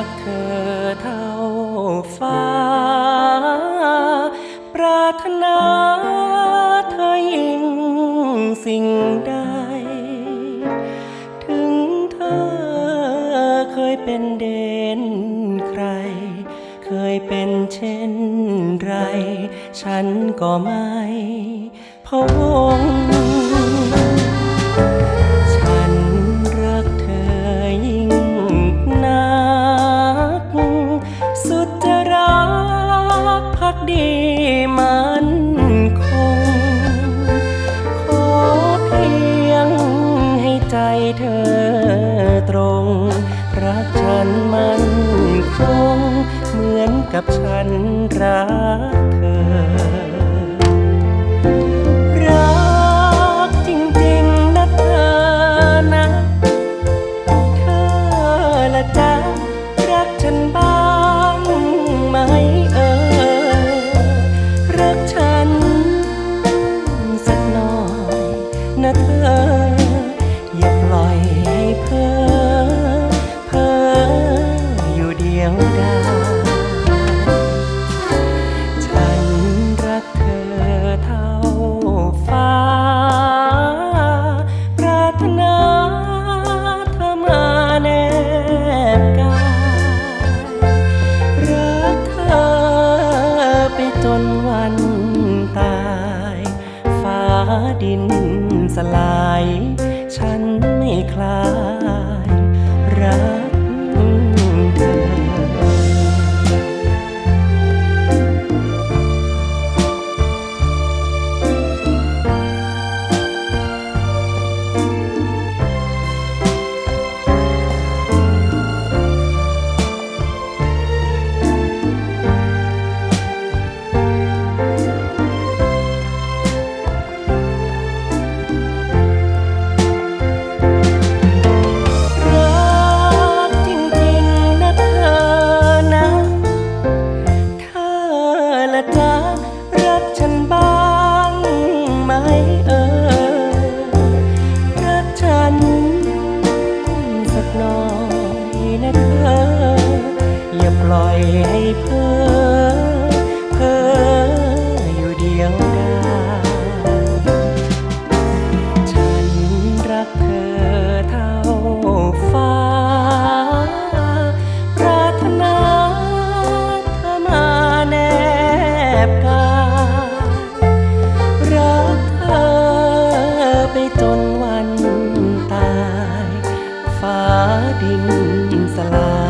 ักเธอเท่าฟ้า ปรารถนาเธอยิ่งสิ่งใด ถึงเธอเคยเป็นเด่นใคร เคยเป็นเช่นไร ฉันก็ไม่พะวง ง รักฉันมันคง เหมือนกับฉันรักเธอ รักจริงๆนะเธอนะ เธอละจ๊ะรักฉันบ้างไหมเออ รักฉัน จนวันตาย ฟ้าดินสลาย ฉันไม่คลาย ให้เพ้อเพ้ออยู่เดียวดายฉันรักเธอเท่าฟ้า ปรารถนาเธอมาแนบกายรักเธอไปจนวันตาย ฟ้าดินสลายฉันไม่คลาย